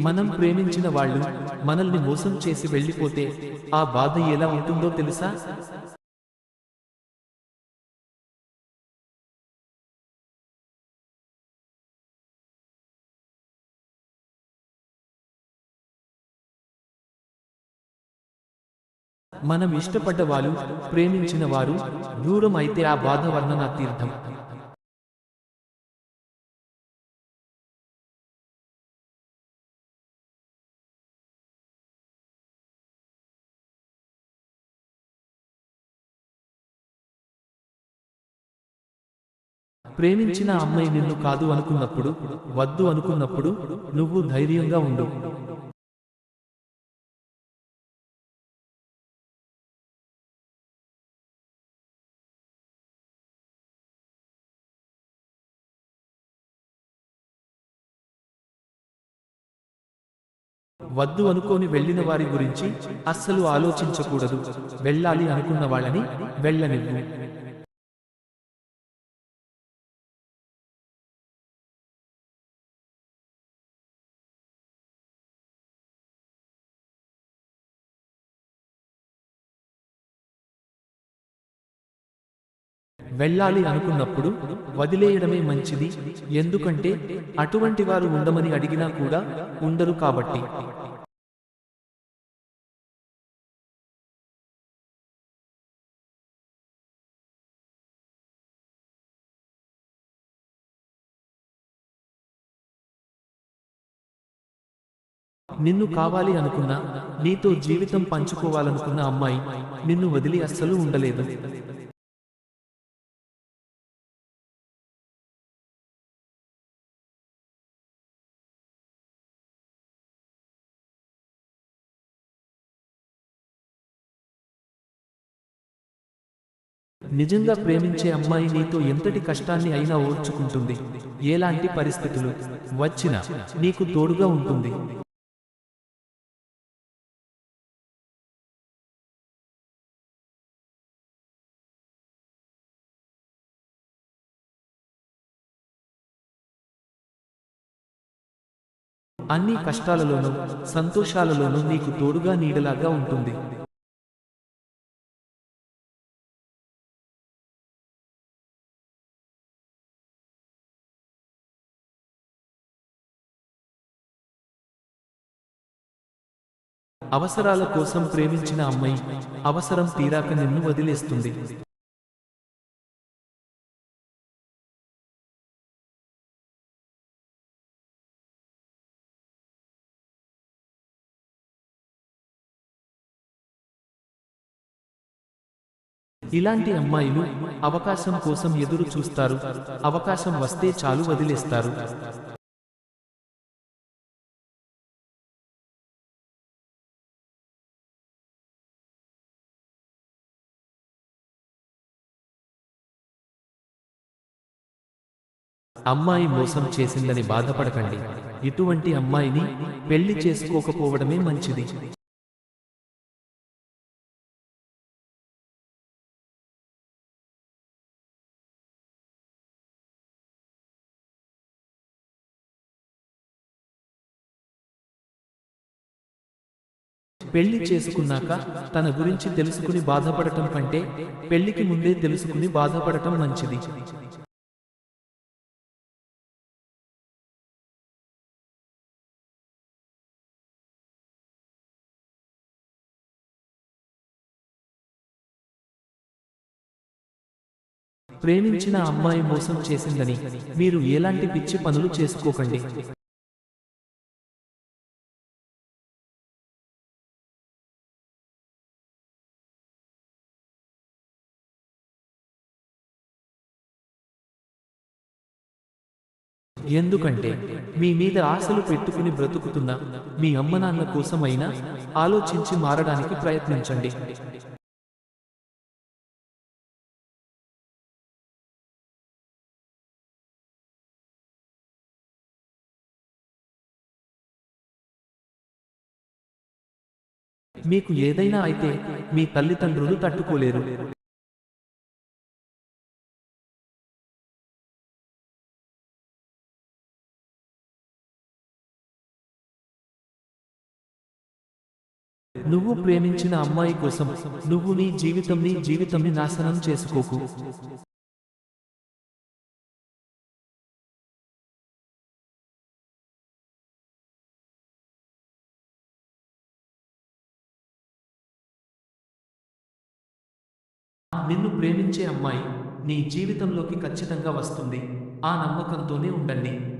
మనం ప్రేమించిన వాళ్ళు మనల్ని మోసం చేసి వెళ్ళిపోతే ఆ బాధ ఎలా ఉంటుందో తెలుసా? మనం ఇష్టపడ్డ వాళ్ళు ప్రేమించిన వారు దూరం అయితే ఆ బాధ వర్ణన తీర్థం ప్రేమించిన అమ్మాయి నిన్ను కాదు అనుకున్నప్పుడు వద్దు అనుకున్నప్పుడు నువ్వు ధైర్యంగా ఉండు. వద్దు అనుకోని వెళ్ళిన వారి గురించి అస్సలు ఆలోచించకూడదు. వెళ్ళాలి అనుకున్న వాళ్ళని వెళ్ళనివ్వు. వెళ్ళాలి అనుకున్నప్పుడు వదిలేయడమే మంచిది. ఎందుకంటే అటువంటి వారు ఉండమని అడిగినా కూడా ఉండరు కాబట్టి. నిన్ను కావాలి అనుకున్నా నీతో జీవితం పంచుకోవాలనుకున్న అమ్మాయి నిన్ను వదిలి అస్సలు ఉండలేదు. నిజంగా ప్రేమించే అమ్మాయి నీతో ఎంతటి కష్టాన్ని అయినా ఓర్చుకుంటుంది. ఎలాంటి పరిస్థితులు? వచ్చినా నీకు తోడుగా ఉంటుంది. అన్ని కష్టాలలోనూ సంతోషాలలోనూ నీకు తోడుగా నీడలాగా ఉంటుంది. అవసరాల కోసం ప్రేమించిన అమ్మాయి అవసరం తీరాక నిన్ను వదిలేస్తుంది. ఇలాంటి అమ్మాయిలు అవకాశం కోసం ఎదురు చూస్తారు. అవకాశం వస్తే చాలు వదిలేస్తారు. అమ్మాయి మోసం చేసిందని బాధపడకండి. ఇటువంటి అమ్మాయిని పెళ్ళి చేసుకోకపోవడమే మంచిది. పెళ్ళి చేసుకున్నాక తన గురించి తెలుసుకుని బాధపడటం కంటే పెళ్ళికి ముందే తెలుసుకుని బాధపడటం మంచిది. ప్రేమించిన అమ్మాయి మోసం చేసిందని మీరు ఎలాంటి పిచ్చి పనులు చేసుకోకండి. ఎందుకంటే మీ మీద ఆశలు పెట్టుకుని బ్రతుకుతున్న మీ అమ్మనాన్న కోసమైనా ఆలోచించి మారడానికి ప్రయత్నించండి. మీకు ఏదైనా అయితే మీ తల్లిదండ్రులు తట్టుకోలేరు. నువ్వు ప్రేమించిన అమ్మాయి కోసం నువ్వు నీ జీవితం నీ జీవితంని నాశనం చేసుకోకు. నిన్ను ప్రేమించే అమ్మాయి నీ జీవితంలోకి ఖచ్చితంగా వస్తుంది. ఆ నమ్మకంతోనే ఉండండి.